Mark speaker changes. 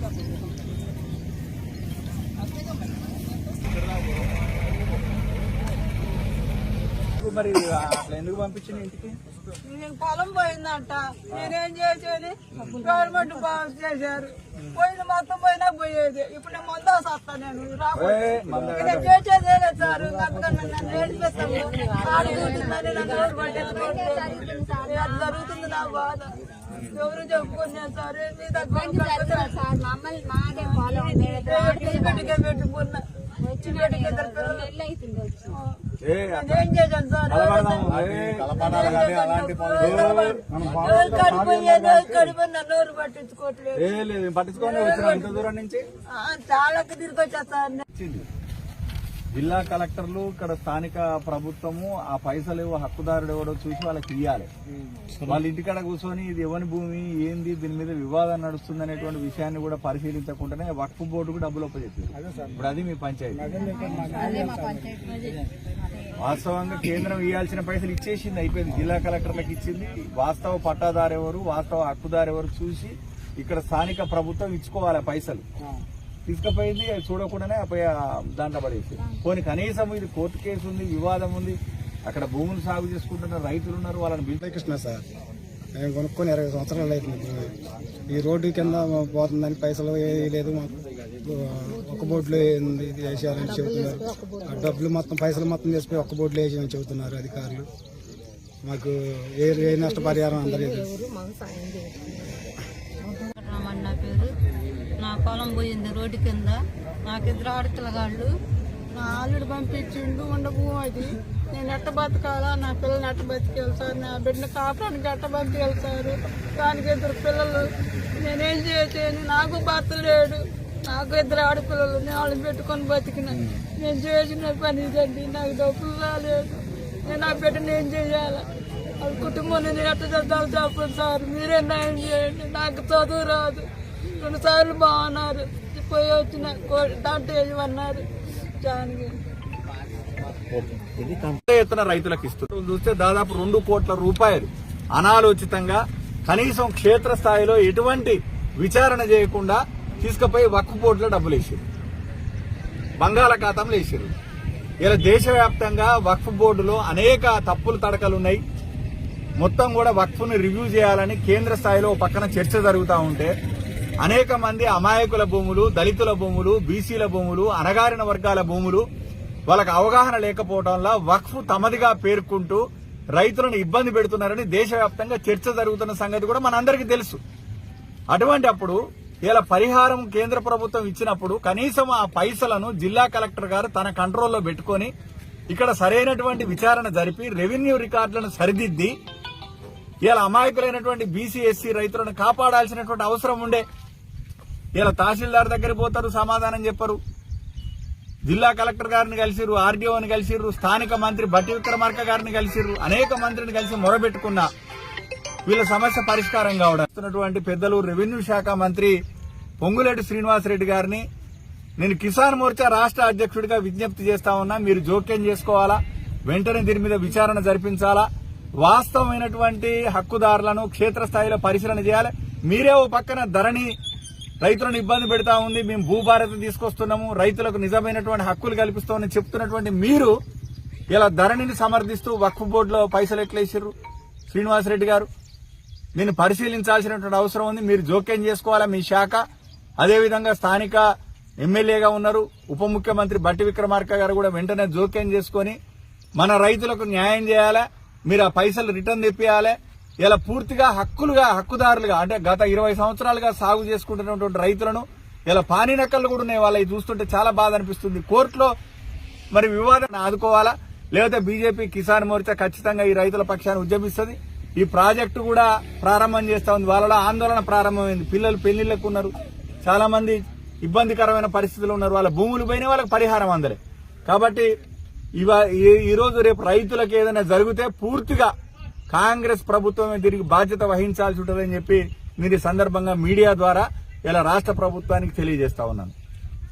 Speaker 1: Thank you. మరి అట్లా ఎందుకు పంపించిన ఇంటికి
Speaker 2: నీకు పొలం పోయిందంట నేనేం చేసేది గవర్నమెంట్ బాగా చేశారు పోయిన మొత్తం పోయినా పోయేది ఇప్పుడు నేను మందు వస్తా నేను నేను చేసేది ఏదో సార్ జరుగుతుంది నా బాధ ఎవరు చెప్పుకున్నా సార్ నీ దగ్గర
Speaker 3: సార్ మమ్మల్ని మాదే పొలం
Speaker 2: పెట్టుకున్నా
Speaker 3: వచ్చి
Speaker 1: ఏ, వచ్చిన దూరం నుంచి.
Speaker 2: తిరిగి
Speaker 1: జిల్లా కలెక్టర్లు ఇక్కడ స్థానిక ప్రభుత్వము ఆ పైసలు ఏవో హక్కుదారుడు ఎవడో చూసి వాళ్ళకి ఇవ్వాలి వాళ్ళ ఇంటికాడ కూర్చొని ఇది ఎవరి భూమి ఏంది దీని మీద వివాదం నడుస్తుంది అనేటువంటి విషయాన్ని కూడా పరిశీలించకుండానే వక్ఫ్ బోర్డుకు డబ్బులు ఒప్పచెప్పారు ఇప్పుడు అది మీ పంచాయతీ. వాస్తవంగా కేంద్రం ఇవ్వాల్సిన పైసలు ఇచ్చేసింది అయిపోయింది. జిల్లా కలెక్టర్లకు ఇచ్చింది. వాస్తవ పట్టాదారు ఎవరు వాస్తవ హక్కుదారు ఎవరు చూసి ఇక్కడ స్థానిక ప్రభుత్వం ఇచ్చుకోవాలి ఆ పైసలు. తీసుకుపోయింది అది చూడకుండానే దాంట్లో పడేసి పోనీ కనీసం ఇది కోర్టు కేసు ఉంది వివాదం ఉంది అక్కడ భూములు సాగు చేసుకుంటున్న రైతులు ఉన్నారు వాళ్ళని పిలిచి
Speaker 4: కృష్ణ సార్ మేము కొనుక్కొని ఇరవై సంవత్సరాలు అవుతుంది. భూమి. ఈ రోడ్డు కింద పోతుందని పైసలు ఏది లేదు మాకు. ఒక బోట్లో ఏంది ఇది వేసారని చెబుతున్నారు. ఆ డబ్బులు మొత్తం పైసలు మొత్తం చేసిపోయి ఒక్క బోట్లో వేసామని చెబుతున్నారు అధికారులు. మాకు ఏ ఏ నష్టపరిహారం అందలేదు.
Speaker 5: నా పేరు. నా పొలం పోయింది రోడ్డు కింద. నాకు ఇద్దరు ఆడపిల్లగాళ్ళు నా ఆలుడు పంపించిండు ఉండవు అది. నేను ఎట్ట బతకాలా? నా పిల్లల్ని ఎట్ట బతికేయాలి సార్? నా బిడ్డ కాపాడానికి ఎట్ట పంపించాలి సార్? దానికి ఇద్దరు పిల్లలు. నేనేం చేసేది నాకు భర్త లేడు. నాకు ఇద్దరు ఆడపిల్లలు నేను వాళ్ళని పెట్టుకొని బతికిన. నేను చేసిన పని ఇదండి నాకు డబ్బులు రాలేదు. నేను నా బిడ్డని ఏం చేయాలి? వాళ్ళ కుటుంబం నేను ఎట్ట చేద్దాం చెప్పండి సార్. మీరే న్యాయం చేయండి. నాకు చదువు రాదు. రెండు సార్లు బాగున్నారు. పోయి వచ్చిన డాక్టర్ వేయమన్నారు జానికి.
Speaker 1: ఎత్తున రైతులకు ఇస్తున్నారు? చూస్తే దాదాపు రెండు కోట్ల రూపాయలు. అనాలోచితంగా కనీసం క్షేత్రస్థాయిలో ఎటువంటి విచారణ చేయకుండా తీసుకుపోయి వక్ఫ్ బోర్డులో డబ్బులు వేసారు బంగాళాఖాతంలో వేసారు ఇలా దేశవ్యాప్తంగా వక్ఫ్ బోర్డులో అనేక తప్పులు తడకలు ఉన్నాయి. మొత్తం కూడా వక్ఫ్ను రివ్యూ చేయాలని కేంద్ర స్థాయిలో ఓ పక్కన చర్చ జరుగుతూ ఉంటే అనేక మంది అమాయకుల భూములు దళితుల భూములు బీసీల భూములు అణగారిన వర్గాల భూములు వాళ్ళకి అవగాహన లేకపోవడం వల్ల వక్ఫ్ తమదిగా పేర్కొంటూ రైతులను ఇబ్బంది పెడుతున్నారని దేశవ్యాప్తంగా చర్చ జరుగుతున్న సంగతి కూడా మనందరికీ తెలుసు. అటువంటి అప్పుడు ఇలా పరిహారం కేంద్ర ప్రభుత్వం ఇచ్చినప్పుడు కనీసం ఆ పైసలను జిల్లా కలెక్టర్ గారు తన కంట్రోల్లో పెట్టుకొని ఇక్కడ సరైనటువంటి విచారణ జరిపి రెవెన్యూ రికార్డులను సరిదిద్ది ఇలా అమాయకులైనటువంటి బీసీ ఎస్సీ రైతులను కాపాడాల్సినటువంటి అవసరం ఉండే ఇలా తహసీల్దార్ దగ్గర పోతారు సమాధానం చెప్పరు. జిల్లా కలెక్టర్ గారిని కలిసిరు ఆర్డీఓని కలిసిరు స్థానిక మంత్రి బట్టి విక్రమార్క గారిని కలిసిరు అనేక మంత్రిని కలిసి మొరబెట్టుకున్నా వీళ్ళ సమస్య పరిష్కారం కావడం. వస్తున్నటువంటి పెద్దలు రెవెన్యూ శాఖ మంత్రి పొంగులేటి శ్రీనివాసరెడ్డి గారిని నేను కిసాన్ మోర్చా రాష్ట్ర అధ్యక్షుడిగా విజ్ఞప్తి చేస్తా ఉన్నా. మీరు జోక్యం చేసుకోవాలా? వెంటనే దీని మీద విచారణ జరిపించాలా? వాస్తవమైనటువంటి హక్కుదారులను క్షేత్రస్థాయిలో పరిశీలన చేయాలి. మీరే ఓ పక్కన ధరణి రైతులను ఇబ్బంది పెడతా ఉంది. మేము భూభారత తీసుకొస్తున్నాము. రైతులకు నిజమైనటువంటి హక్కులు కల్పిస్తామని చెప్తున్నటువంటి మీరు ఇలా ధరణిని సమర్థిస్తూ వక్ఫ్ బోర్డులో పైసలు ఎట్లేసారు శ్రీనివాసరెడ్డి గారు. దీన్ని పరిశీలించాల్సినటువంటి అవసరం ఉంది. మీరు జోక్యం చేసుకోవాలా మీ శాఖ? అదేవిధంగా స్థానిక ఎమ్మెల్యేగా ఉన్నారు. ఉప ముఖ్యమంత్రి బట్టి విక్రమార్క గారు కూడా వెంటనే జోక్యం చేసుకొని మన రైతులకు న్యాయం చేయాలా? మీరు ఆ పైసలు రిటర్న్ తెప్పియాలి? ఇలా పూర్తిగా హక్కులుగా హక్కుదారులుగా అంటే గత ఇరవై సంవత్సరాలుగా సాగు చేసుకుంటున్నటువంటి రైతులను ఇలా పానీనక్కలు కూడా ఉన్నాయి. వాళ్ళవి చూస్తుంటే చాలా బాధ అనిపిస్తుంది. కోర్టులో మరి వివాదాన్ని ఆదుకోవాలా? లేకపోతే బీజేపీ కిసాన్ మోర్చా ఖచ్చితంగా ఈ రైతుల పక్షాన్ని ఉద్యమిస్తుంది. ఈ ప్రాజెక్టు కూడా ప్రారంభం చేస్తా ఉంది. వాళ్ళలో ఆందోళన ప్రారంభమైంది. పిల్లలు పెళ్ళిళ్ళకు ఉన్నారు. చాలా మంది ఇబ్బందికరమైన పరిస్థితులు ఉన్నారు. వాళ్ళ భూములు పోయినా వాళ్ళకి పరిహారం అందలే. కాబట్టి ఇవా ఈ- రేపు రైతులకు ఏదైనా జరిగితే పూర్తిగా కాంగ్రెస్ ప్రభుత్వమే దీనికి బాధ్యత వహించాల్సి ఉంటుందని చెప్పి మీరు సందర్భంగా మీడియా ద్వారా ఇలా రాష్ట్ర ప్రభుత్వానికి తెలియజేస్తా ఉన్నాను.